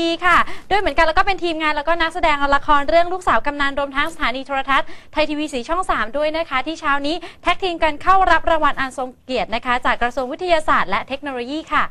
ดีค่ะ ด้วยเหมือนกันแล้วก็เป็นทีมงานแล้วก็นักแสดงละครเรื่องลูกสาวกำนันรวมทั้งสถานีโทรทัศน์ไทยทีวีสีช่อง 3 ด้วยนะคะ ที่เช้านี้แท็กทีมกันเข้ารับรางวัลอันทรงเกียรตินะคะ จากกระทรวงวิทยาศาสตร์และเทคโนโลยีค่ะ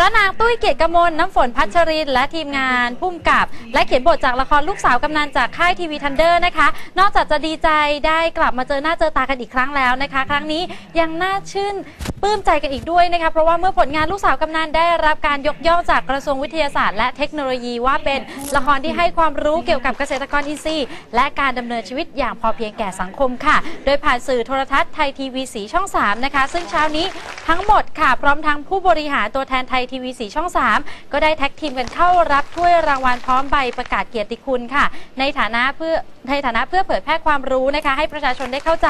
พระนางตุ้ยเกียรติกมลน้ำฝนพัชรินและทีมงานพุ่มกับ และเขียนบทจากละครลูกสาวกำนันจากค่ายทีวีทันเดอร์นะคะ นอกจากจะดีใจได้กลับมาเจอหน้าเจอตากันอีกครั้งแล้วนะคะ ครั้งนี้ยังน่าชื่นปลื้มใจกันอีกด้วยนะคะเพราะว่าเมื่อผลงานลูกสาวกำนันได้รับการยกย่องจากกระทรวงวิทยาศาสตร์ และเทคโนโลยีว่าเป็นละครที่ให้ความรู้เกี่ยวกับเกษตรกรอินทรีย์และการดำเนินชีวิตอย่างพอเพียงแก่สังคมค่ะ โดยผ่านสื่อโทรทัศน์ไทยทีวีสีช่อง 3 นะคะ ซึ่งเช้านี้ทั้งหมดค่ะ พร้อมทั้งผู้บริหารตัวแทนไทยทีวีสีช่อง 3 ก็ได้แท็กทีมกันเข้ารับถ้วยรางวัลพร้อมใบประกาศเกียรติคุณค่ะ ในฐานะเพื่อในฐานะเพื่อเผยแพร่ความรู้นะคะ ให้ประชาชนได้เข้าใจ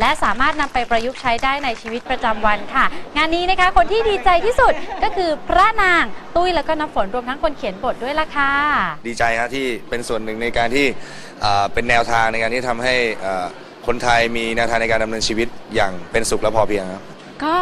และสามารถนำไปประยุกต์ใช้ได้ในชีวิตประจำวันค่ะ งานนี้นะคะคนที่ดีใจที่สุดก็คือพระนางตุ้ยแล้วก็น้ำฝนรวมทั้งคนเขียนบทด้วยล่ะค่ะ ดีใจฮะที่เป็นส่วนหนึ่งในการที่อ่าเป็นแนวทางในการที่ทำให้อ่าคนไทยมีแนวทางในการดำเนินชีวิตอย่างเป็นสุขและพอเพียงครับ ก็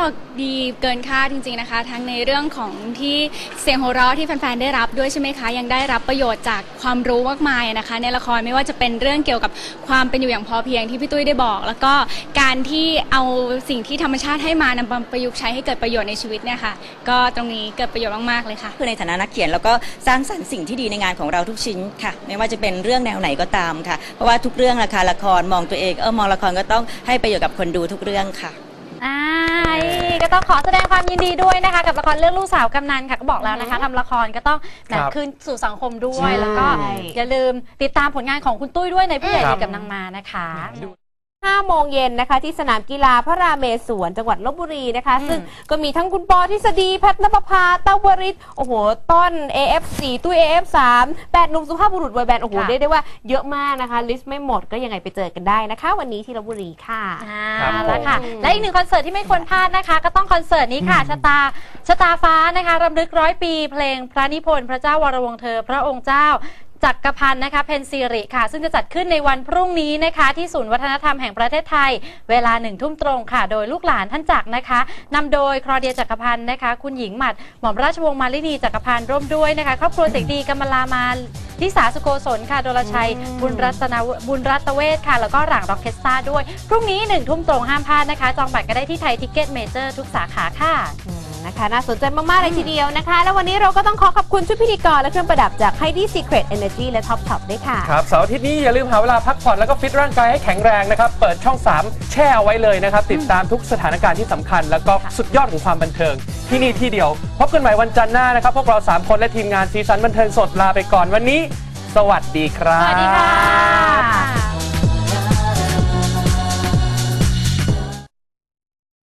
ดีเกินคาดจริง ๆนะคะ ทั้งในเรื่องของที่เสียงหัวเราะที่แฟนๆได้รับด้วยใช่ไหมคะ ยังได้รับประโยชน์จากความรู้มากมายนะคะ ในละครไม่ว่าจะเป็นเรื่องเกี่ยวกับความเป็นอยู่อย่างพอเพียงที่พี่ตุ้ยได้บอก แล้วก็การที่เอาสิ่งที่ธรรมชาติให้มานำมาประยุกต์ใช้ให้เกิดประโยชน์ในชีวิตเนี่ยค่ะ ก็ตรงนี้เกิดประโยชน์มากๆเลยค่ะ คือในฐานะนักเขียนเราก็สร้างสรรค์สิ่งที่ดีในงานของเราทุกชิ้นค่ะ ไม่ว่าจะเป็นเรื่องแนวไหนก็ตามค่ะ เพราะว่าทุกเรื่องราคาละครมองตัวเองเออมองละครก็ต้องให้ประโยชน์กับคนดูทุกเรื่องค่ะอ่า ก็ต้องขอแสดงความยินดีด้วยนะคะ กับละครเรื่องลูกสาวกำนันค่ะก็บอกแล้วนะคะทำละครก็ต้องแหมครับคืนสู่สังคมด้วใช่ยแล้วก็อย่าลืมติดตามผลงานของคุณตุ้ยด้วยในผู้ใหญ่ครัดีบกับนางมานะคะ 5 โมงเย็นนะคะ ที่สนามกีฬาพระรามเมศวรจังหวัดลบบุรีนะคะอืมซึ่งก็มีทั้งคุณปอทฤษฎีแพทย์นภพาเต้าวริศโอ้โห ต้น AF4 ตุ้ย AF3 แปดหนุ่มสุภาพบุรุษบอยแบนด์โอ้โหค่ะ เรียกได้ว่าเยอะมากนะคะ ลิสต์ไม่หมดก็ยังไงไปเจอกันได้นะคะ วันนี้ที่ลบบุรีค่ะ อ่าครับผม แล้วค่ะ และอีกหนึ่งคอนเสิร์ตที่ไม่ควรพลาดนะคะ ก็ต้องคอนเสิร์ตนี้ค่ะชะตาชะตาฟ้านะคะรำลึกร้อยปี เพลงพระนิพนธ์พระเจ้าวรวงศ์เธอ พระองค์เจ้า จักรพันธ์นะคะเพนซีริค่ะ ซึ่งจะจัดขึ้นในวันพรุ่งนี้นะคะ ที่ศูนย์วัฒนธรรมแห่งประเทศไทย เวลาหนึ่งทุ่มตรงค่ะ โดยลูกหลานท่านจักรนะคะนำโดยครอเดียจักรพันธ์นะคะ คุณหญิงหมัด หม่อมราชวงศ์มาลินีจักรพันธ์ร่วมด้วยนะคะ ครอบครัวเสกดีกำมลามาลิสาสุโกศลค่ะ โดลชัย บุญรัตนวบุญรัตเวศค่ะ แล้วก็หลังร็อกเคสตาด้วย พรุ่งนี้หนึ่งทุ่มตรงห้ามพลาดนะคะ จองบัตรก็ได้ที่ไทยทิกเก็ตเมเจอร์ทุกสาขาค่ะอืม นะคะ น่าสนใจมาก ๆ เลยทีเดียวนะคะ แล้ววันนี้เราก็ต้องขอขอบคุณชุดพิธีกรและเครื่องประดับจาก Heidi Secret Energy และ Top Top ด้วยค่ะ ครับเสาร์อาทิตย์นี้อย่าลืมหาเวลาพักผ่อนแล้วก็ฟิตร่างกายให้แข็งแรงนะครับ เปิดช่อง 3 แช่เอาไว้เลยนะครับ ติดตามทุกสถานการณ์ที่สำคัญ แล้วก็สุดยอดของความบันเทิง ที่นี่ที่เดียว พบกันใหม่วันจันทร์หน้านะครับ พวกเรา 3 คนและทีมงานซีซันบันเทิงสดลาไปก่อนวันนี้ สวัสดีครับ สวัสดีค่ะ